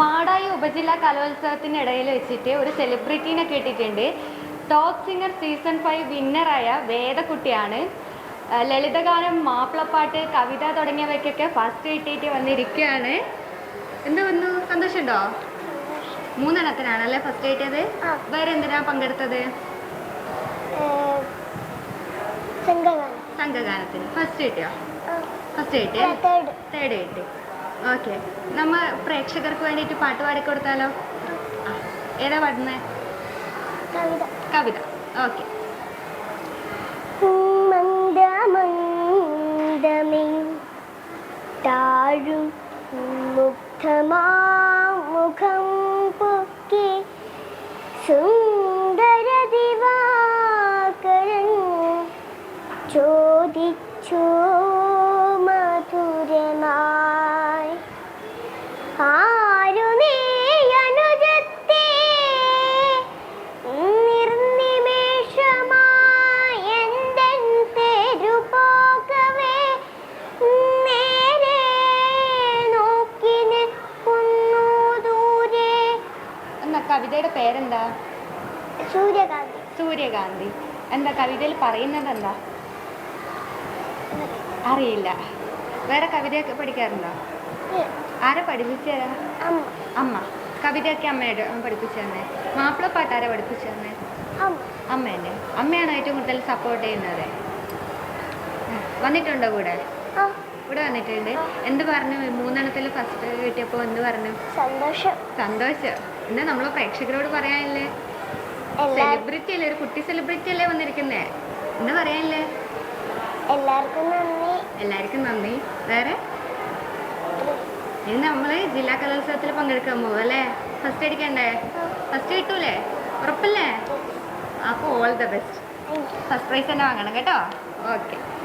മാടായി ഉപജില്ലാ കലോത്സവത്തിനിടയിൽ വെച്ചിട്ട് ഒരു സെലിബ്രിറ്റീനെ കേട്ടിട്ടുണ്ട്. ടോപ്പ് സിംഗർ സീസൺ ഫൈവ് വിന്നറായ വേദക്കുട്ടിയാണ്. ലളിതഗാനം മാപ്പിളപ്പാട്ട് കവിത തുടങ്ങിയവയ്ക്കൊക്കെ ഫസ്റ്റ് കിട്ടിയിട്ട് വന്നിരിക്കുകയാണ്. എന്ത് വന്നു? സന്തോഷമുണ്ടോ? മൂന്നെണ്ണത്തിനാണല്ലേ ഫസ്റ്റ് കിട്ടിയത്. വേറെ എന്തിനാ പങ്കെടുത്തത്? സംഘഗാനം. സംഘഗാനത്തിന്. ഫസ്റ്റ് കിട്ടിയോ? ഫസ്റ്റ് കിട്ടിയ? തേർഡ് കിട്ടി. ഓക്കെ. നമ്മൾ പ്രേക്ഷകർക്ക് വേണ്ടിയിട്ട് പാട്ട് പാടിക്കൊടുത്താലോ? കൊടുത്താലോ ഏതാ പാടുന്നത് കവിത. കവിത. ഓക്കെ. മന്ദമന്ദമേ താഴും മുഗ്ധമാമുഖം പൊക്കി സുന്ദര ദിവാകരൻ ചോദിച്ചു. എന്താ കവിതയുടെ പേരെന്താ? സൂര്യകാന്തി. സൂര്യകാന്തി. എന്താ കവിതയിൽ പറയുന്നത് എന്താ? അറിയില്ല. വേറെ കവിതയൊക്കെ പഠിക്കാറുണ്ടോ? ആരെ പഠിപ്പിച്ചു? തരാ അമ്മ. കവിതയൊക്കെ അമ്മയുടെ പഠിപ്പിച്ചു തന്നെ മാപ്പിളപ്പാട്ട് ആരെ പഠിപ്പിച്ചു തന്നെ അമ്മ. അമ്മ അമ്മയാണ് ഏറ്റവും കൂടുതൽ സപ്പോർട്ട് ചെയ്യുന്നത്. വന്നിട്ടുണ്ടോ കൂടെ? ഇവിടെ വന്നിട്ടുണ്ട്. എന്ത് പറഞ്ഞു? മൂന്നെണ്ണത്തിൽ ഫസ്റ്റ് കിട്ടിയപ്പോൾ എന്ത് പറഞ്ഞു? സന്തോഷം. സന്തോഷം. എന്താ നമ്മളെ പ്രേക്ഷകരോട് പറയാനില്ലേ? സെലിബ്രിറ്റി അല്ലേ? ഒരു കുട്ടി സെലിബ്രിറ്റി അല്ലേ വന്നിരിക്കുന്നേ? എന്താ പറയാനില്ലേ? എല്ലാവർക്കും നന്ദി. എല്ലാവർക്കും നന്ദി. വേറെ? ഇനി നമ്മൾ ജില്ലാ കലോത്സവത്തിൽ പങ്കെടുക്കാൻ പോകും അല്ലേ? ഫസ്റ്റ് അടിക്കണ്ടേ? ഫസ്റ്റ് കിട്ടൂലേ? ഉറപ്പല്ലേ? അപ്പോൾ all the best first prize തന്നെ വാങ്ങണം കേട്ടോ? ഓക്കെ